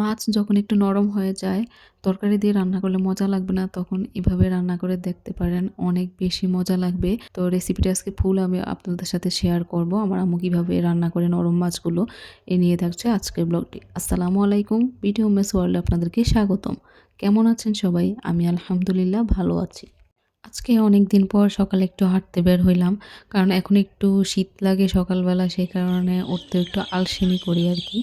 মাছ যখন একটু নরম হয়ে যায়, তরকারি দিয়ে রান্না করলে মজা লাগবে না, তখন এভাবে রান্না করে দেখতে পারেন। অনেক বেশি মজা লাগবে। তো রেসিপিটা আজকে ফুল আমি আপনাদের সাথে শেয়ার করব। আমার আম্মু কীভাবে রান্না করে নরম মাছগুলো, এ নিয়ে থাকছে আজকের ব্লগটি। আসসালামু আলাইকুম, বিটিও মেস ওয়ার্ল্ডে আপনাদেরকে স্বাগতম। কেমন আছেন সবাই? আমি আলহামদুলিল্লাহ ভালো আছি। আজকে অনেক দিন পর সকালে একটু হাঁটতে বের হইলাম। কারণ এখন একটু শীত লাগে সকালবেলা, সেই কারণে উঠতে একটু আলসেমি করি আরকি।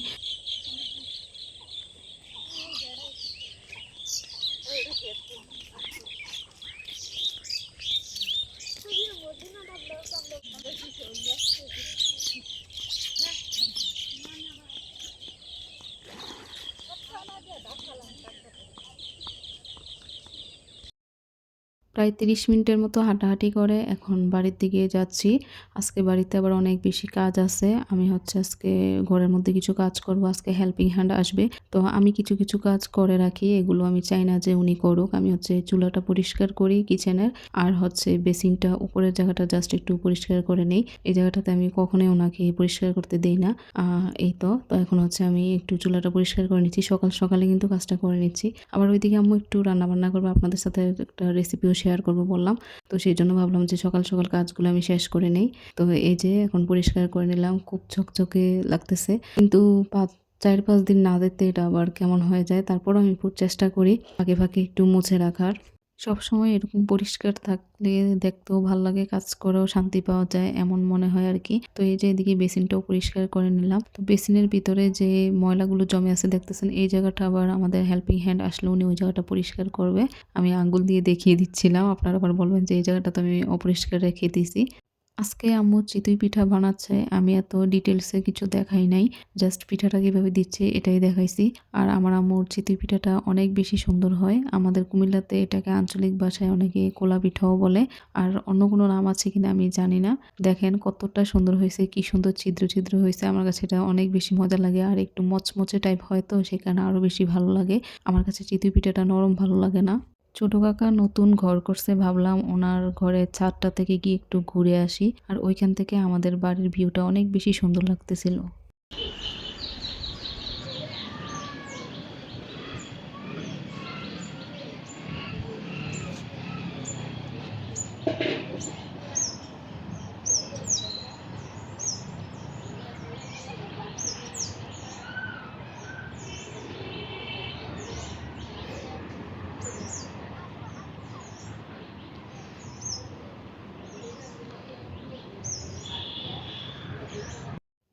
প্রায় ৩০ মিনিটের মতো হাঁটাহাঁটি করে এখন বাড়ির দিকে যাচ্ছি। আজকে বাড়িতে আবার অনেক বেশি কাজ আছে। আমি হচ্ছে আজকে ঘরের মধ্যে কিছু কাজ করব। আজকে হেল্পিং হ্যান্ড আসবে। তো আমি কিছু, কিছু কাজ করে রাখি। এগুলো আমি চাই না যে উনি করুক। আমি হচ্ছে চুলাটা পরিষ্কার করি কিচেনের। আর হচ্ছে বেসিনটা উপরের জায়গাটা জাস্ট একটু পরিষ্কার করে নেই। এই জায়গাটাতে আমি কখনোই ওনাকে পরিষ্কার করতে দেই না। এই তো। তো এখন হচ্ছে আমি একটু চুলাটা পরিষ্কার করে নিচ্ছি। সকাল সকালে কিন্তু কাজটা করে নিচ্ছি। আবার ওইদিকে আমি একটু রান্না-বান্না করবে। আপনাদের সাথে একটা রেসিপিও শেয়ার করব বললাম। তো সেই জন্য ভাবলাম যে সকাল, সকাল কাজগুলো আমি শেষ করে নেই। তো এই যে এখন পরিষ্কার করে নিলাম। খুব ঝকঝকে লাগতেছে। কিন্তু পাঁচ ৪-৫ দিন না দেখতে এটা আবার কেমন হয়ে যায়। তারপরও আমি খুব চেষ্টা করি ফাঁকে, ফাঁকে একটু মুছে রাখার। সবসময় এরকম পরিষ্কার থাকলে দেখতেও ভালো লাগে, কাজ করেও শান্তি পাওয়া যায় এমন মনে হয় আর কি তো এই যে এদিকে বেসিনটাও পরিষ্কার করে নিলাম। তো বেসিনের ভিতরে যে ময়লাগুলো জমে আছে দেখতেছেন এই জায়গাটা আবার আমাদের হেল্পিং হ্যান্ড আসলে উনি ওই জায়গাটা পরিষ্কার করবে। আমি আঙ্গুল দিয়ে দেখিয়ে দিচ্ছিলাম। আপনারা আবার বলবেন যে এই জায়গাটা তো আমি অপরিষ্কার রেখে দিছি। আজকে আম্মু চিতই পিঠা বানাচ্ছে। আমি এত ডিটেলসে কিছু দেখাই নাই। জাস্ট পিঠাটা কীভাবে দিচ্ছে এটাই দেখাইছি। আর আমার আম্মুর চিতই পিঠাটা অনেক বেশি সুন্দর হয়। আমাদের কুমিল্লাতে এটাকে আঞ্চলিক ভাষায় অনেকে কোলা পিঠাও বলে। আর অন্য কোনো নাম আছে কিনা আমি জানি না। দেখেন কতটা সুন্দর হয়েছে, কি সুন্দর ছিদ্র, ছিদ্র হয়েছে। আমার কাছে এটা অনেক বেশি মজা লাগে। আর একটু মচমচে টাইপ হয় তো সেখানে আরও বেশি ভালো লাগে। আমার কাছে চিতই পিঠাটা নরম ভালো লাগে না। ছোট কাকা নতুন ঘর করছে, ভাবলাম ওনার ঘরের ছাদটা থেকে গিয়ে একটু ঘুরে আসি। আর ওইখান থেকে আমাদের বাড়ির ভিউটা অনেক বেশি সুন্দর লাগতেছিল।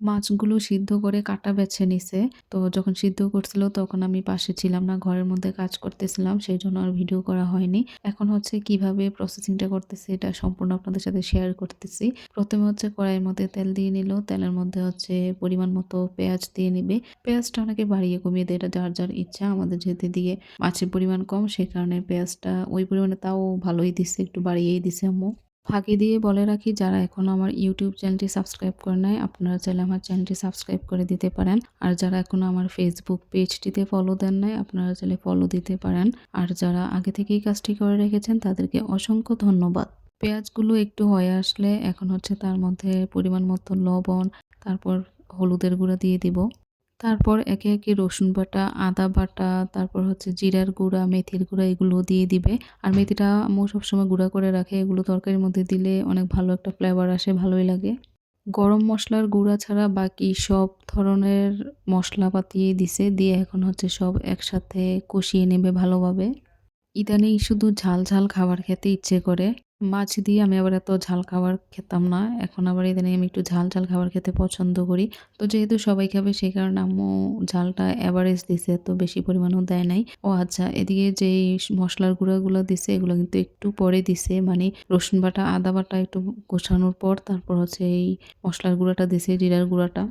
মাছগুলো সিদ্ধ করে কাটা বেছে নিছে। তো যখন সিদ্ধ করছিল তখন আমি পাশে ছিলাম না। ঘরের মধ্যে কাজ করতেছিলাম। সেই জন্য আর ভিডিও করা হয়নি। এখন হচ্ছে কীভাবে প্রসেসিংটা করতেছি এটা সম্পূর্ণ আপনাদের সাথে শেয়ার করতেছি। প্রথমে হচ্ছে কড়াইয়ের মধ্যে তেল দিয়ে নিল। তেলের মধ্যে হচ্ছে পরিমাণ মতো পেঁয়াজ দিয়ে নিবে। পেঁয়াজটা অনেকে বাড়িয়ে কমিয়ে দেয় এটা যার, যার ইচ্ছা। আমাদের যেহেতু দিয়ে মাছের পরিমাণ কম সে কারণে পেঁয়াজটা ওই পরিমাণে তাও ভালোই দিছে একটু বাড়িয়েই দিছে আম্মু। ফাঁকি দিয়ে বলে রাখি, যারা এখনও আমার ইউটিউব চ্যানেলটি সাবস্ক্রাইব করে নাই, আপনারা চাইলে আমার চ্যানেলটি সাবস্ক্রাইব করে দিতে পারেন। আর যারা এখনও আমার ফেসবুক পেজটিতে ফলো দেন নাই, আপনারা চাইলে ফলো দিতে পারেন। আর যারা আগে থেকেই কাজটি করে রেখেছেন, তাদেরকে অসংখ্য ধন্যবাদ। পেঁয়াজগুলো একটু হয়ে আসলে এখন হচ্ছে তার মধ্যে পরিমাণ মতো লবণ, তারপর হলুদের গুঁড়া দিয়ে দিব। তারপর একে একে রসুন বাটা, আদা বাটা, তারপর হচ্ছে জিরার গুঁড়া, মেথির গুঁড়া এগুলো দিয়ে দিবে। আর মেথিটা আম্মু সবসময় গুঁড়া করে রাখে। এগুলো তরকারির মধ্যে দিলে অনেক ভালো একটা ফ্লেভার আসে, ভালোই লাগে। গরম মশলার গুঁড়া ছাড়া বাকি সব ধরনের মশলা মশলাপাতি দিছে। দিয়ে এখন হচ্ছে সব একসাথে কষিয়ে নেবে ভালোভাবে। ইদানিং শুধু ঝাল ঝাল খাবার খেতে ইচ্ছে করে। মাছ দিয়ে আমি আবার এত ঝাল খাবার খেতাম না। এখন আবার ইদানিং আমি একটু ঝাল ঝাল খাবার খেতে পছন্দ করি। তো যেহেতু সবাই খাবে সেই কারণে আম্মু ঝালটা অ্যাভারেজ দিছে, তো বেশি পরিমাণও দেয় নাই। ও আচ্ছা এদিকে যেই মশলার গুঁড়াগুলো দিছে, এগুলো কিন্তু একটু পরে দিছে। মানে রসুন বাটা, আদা বাটা একটু কষানোর পর তারপর হচ্ছে এই মশলার গুঁড়াটা দিছে, জিরার গুঁড়াটা।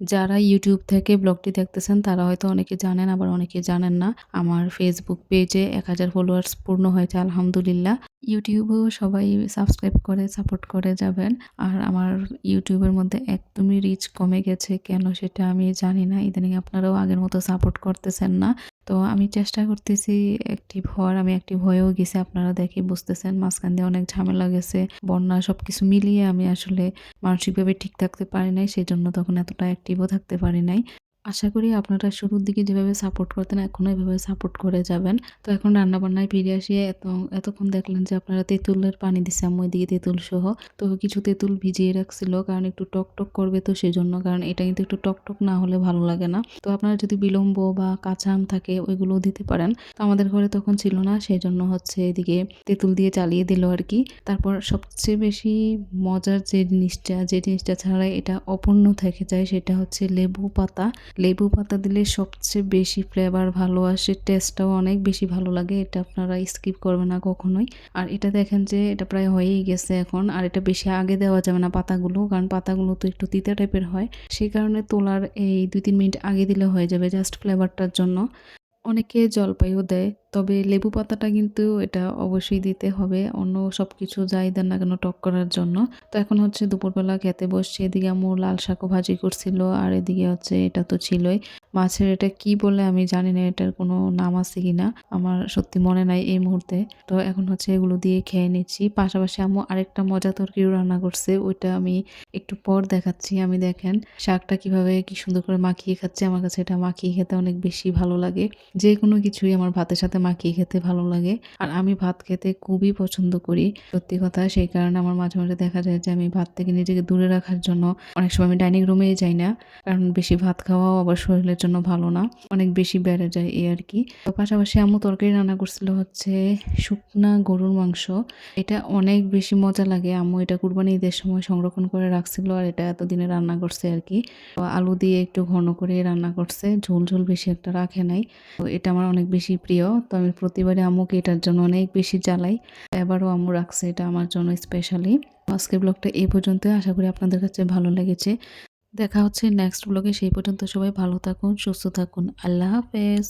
যারা ইউটিউব থেকে ব্লগটি দেখতেছেন, তারা হয়তো অনেকে জানেন, আবার অনেকে জানেন না। আমার ফেসবুক পেজে এক হাজার ফলোয়ার্স পূর্ণ হয়েছে, আলহামদুলিল্লাহ। ইউটিউবেও সবাই সাবস্ক্রাইব করে সাপোর্ট করে যাবেন। আর আমার ইউটিউবের মধ্যে একদমই রিচ কমে গেছে। কেন সেটা আমি জানি না। ইদানিং আপনারাও আগের মতো সাপোর্ট করতেছেন না। তো আমি চেষ্টা করতেছি অ্যাক্টিভ হওয়ার। আমি অ্যাক্টিভ হয়েও গেছি, আপনারা দেখে বুঝতেছেন। মাঝখান দিয়ে অনেক ঝামেলা গেছে, বন্যা সব কিছু মিলিয়ে আমি আসলে মানসিকভাবে ঠিক থাকতে পারি নাই। সেই জন্য তখন এতটা অ্যাক্টিভও থাকতে পারি নাই। আশা করি আপনারা শুরুর দিকে যেভাবে সাপোর্ট করতেন, এখনও এভাবে সাপোর্ট করে যাবেন। তো এখন রান্নাবান্নায় ফিরে আসিয়ে এত, এতক্ষণ দেখলেন যে আপনারা তেঁতুলের পানি দিছে, আম্মু এদিকে তেঁতুল সহ। তো কিছু তেঁতুল ভিজিয়ে রাখছিল, কারণ একটু টক টক করবে তো সেই জন্য কারণ এটা কিন্তু একটু টক টক না হলে ভালো লাগে না। তো আপনারা যদি বিলম্ব বা কাঁচা আম থাকে, ওইগুলোও দিতে পারেন। তো আমাদের ঘরে তখন ছিল না সেই জন্য হচ্ছে এদিকে তেঁতুল দিয়ে চালিয়ে দিল আর কি। তারপর সবচেয়ে বেশি মজার যে জিনিসটা যে জিনিসটা ছাড়া এটা অপূর্ণ থেকে যায়, সেটা হচ্ছে লেবু পাতা। লেবু পাতা দিলে সবচেয়ে বেশি ফ্লেভার ভালো আসে টেস্টটাও অনেক বেশি ভালো লাগে, এটা আপনারা স্কিপ করবেন না কখনোই। আর এটা দেখেন যে, এটা প্রায় হয়েই গেছে এখন, আর এটা বেশি আগে দেওয়া যাবে না পাতাগুলো, কারণ পাতাগুলো তো একটু তিতা টাইপের হয়। সেই কারণে তোলার এই দুই তিন মিনিট আগে দিলে হয়ে যাবে জাস্ট ফ্লেভারটার জন্য। অনেকে জলপাইও দেয় তবে লেবু পাতাটা কিন্তু এটা অবশ্যই দিতে হবে। অন্য সব কিছু যাই দেন না কেন টক করার জন্য। তো এখন হচ্ছে দুপুরবেলা খেতে বসছে, এদিকে আমু লাল শাকও ভাজি করছিল আর এদিকে হচ্ছে এটা তো ছিলই। মাছের এটা কি বলে আমি জানি না, এটার কোনো নাম আছে কি না, আমার সত্যি মনে নাই এই মুহূর্তে। তো এখন হচ্ছে এগুলো দিয়ে খেয়ে নিচ্ছি। পাশাপাশি আম্মু আরেকটা মজা তরকারিও রান্না করছে, ওইটা আমি একটু পর দেখাচ্ছি। আমি দেখেন শাকটা কীভাবে কি সুন্দর করে মাখিয়ে খাচ্ছে। আমার কাছে এটা মাখিয়ে খেতে অনেক বেশি ভালো লাগে। যে কোনো কিছুই আমার ভাতের সাথে মাখিয়ে খেতে ভালো লাগে। আর আমি ভাত খেতে খুবই পছন্দ করি। সত্যি কথা, সেই কারণে আমার মাঝে মাঝে দেখা যায় যে, আমি ভাত থেকে নিজেকে দূরে রাখার জন্য অনেক সময় আমি ডাইনিং রুমেই যাই না। কারণ বেশি ভাত খাওয়াও আবার শরীরের জন্য ভালো না। অনেক বেশি বেড়ে যায় এই আর কি। তো পাশাপাশি আম্মু তরকারি রান্না করছিল হচ্ছে শুকনা গরুর মাংস। এটা অনেক বেশি মজা লাগে। আম্মু এটা কুরবানি ঈদের সময় সংরক্ষণ করে রাখছিল আর এটা এতদিনে রান্না করছে আর কি। আলু দিয়ে একটু ঘন করে রান্না করছে। ঝোল ঝোল বেশি একটা রাখে নাই। তো এটা আমার অনেক বেশি প্রিয়। তো আমি প্রতিবারে আম্মুকে এটার জন্য অনেক বেশি জ্বালাই। এবারও আম্মু রাখছে এটা আমার জন্য স্পেশালি আজকের ব্লগটা এই পর্যন্ত আশা করি আপনাদের কাছে ভালো লেগেছে। দেখা হচ্ছে নেক্সট ব্লগে সেই পর্যন্ত সবাই ভালো থাকুন, সুস্থ থাকুন। আল্লাহ হাফেজ।